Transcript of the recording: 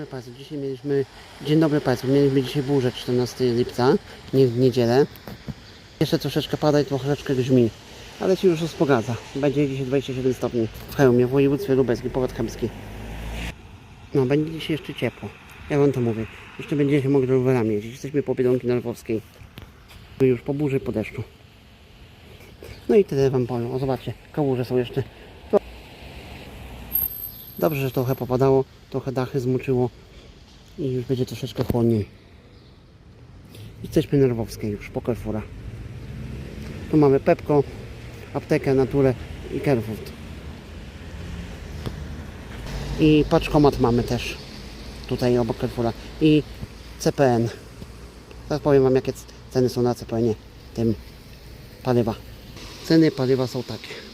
dobry Państwu, dzisiaj mieliśmy, dzień dobry Państwu, mieliśmy dzisiaj burzę 14 lipca, nie w niedzielę. Jeszcze troszeczkę pada i troszeczkę grzmi, ale się już uspogadza. Będzie dzisiaj 27 stopni w Chełmie, w województwie lubelskim, powiat chełmski. No, będzie dzisiaj jeszcze ciepło, ja Wam to mówię. Jeszcze będziecie mogli rowerami jeździć, jesteśmy po Biedronki Narwowskiej. My już po burzy, po deszczu. No i tyle Wam powiem, o zobaczcie, kałuże są jeszcze. Dobrze, że trochę popadało, trochę dachy zmuczyło i już będzie troszeczkę chłodniej. Jesteśmy nerwowskie już po Carrefoura. Tu mamy Pepko, aptekę, Naturę i Carrefour. I paczkomat mamy też tutaj obok Carrefoura i CPN. Teraz powiem Wam jakie ceny są na CPN-ie tym paliwa. Ceny paliwa są takie.